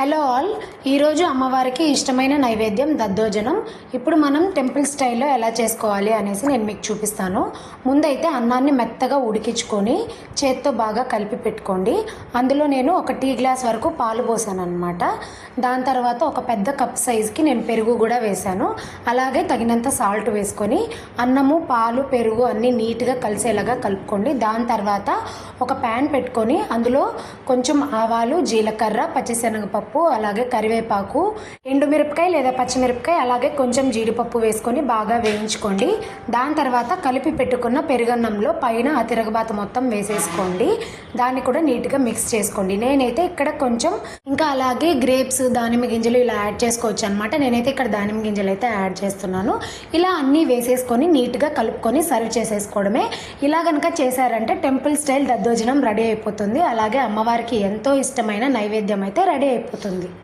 Hello all. ఈరోజు అమ్మవారికి ఇష్టమైన నైవేద్యం దద్దోజనం. ఇప్పుడు మనం టెంపుల్ స్టైల్లో ఎలా చేసుకోవాలి అనేసి నేను మీకు చూపిస్తాను. ముందైతే అన్నాన్ని మెత్తగా ఉడికించుకొని చేత్తో బాగా కలిపి పెట్టుకోండి. అందులో నేను ఒక టీ గ్లాస్ వరకు పాలు పోసాను అనమాట దాని తర్వాత ఒక పెద్ద కప్ సైజ్కి నేను పెరుగు కూడా వేశాను అలాగే తగినంత సాల్ట్ వేసుకొని అన్నము పాలు పెరుగు అన్నీ నీట్గా కలిసేలాగా కలుపుకోండి. దాని తర్వాత ఒక ప్యాన్ పెట్టుకొని అందులో కొంచెం ఆవాలు జీలకర్ర పచ్చిశనగపప్పు పప్పు అలాగే కరివేపాకు ఎండుమిరపకాయ లేదా పచ్చిమిరపకాయ అలాగే కొంచెం జీడిపప్పు వేసుకొని బాగా వేయించుకోండి. దాని తర్వాత కలిపి పెట్టుకున్న పెరుగన్నంలో పైన ఆ తిరగబాత మొత్తం వేసేసుకోండి. దాన్ని కూడా నీట్గా మిక్స్ చేసుకోండి. నేనైతే ఇక్కడ కొంచెం ఇంకా అలాగే గ్రేప్స్ దానిమ్మ గింజలు ఇలా యాడ్ చేసుకోవచ్చు అనమాట నేనైతే ఇక్కడ దానిమ్మ గింజలు అయితే యాడ్ చేస్తున్నాను. ఇలా అన్నీ వేసేసుకొని నీట్గా కలుపుకొని సర్వ్ చేసేసుకోవడమే. ఇలా కనుక చేశారంటే టెంపుల్ స్టైల్ దద్దోజనం రెడీ అయిపోతుంది. అలాగే అమ్మవారికి ఎంతో ఇష్టమైన నైవేద్యం అయితే రెడీ అయిపోతుంది. utanıyorum.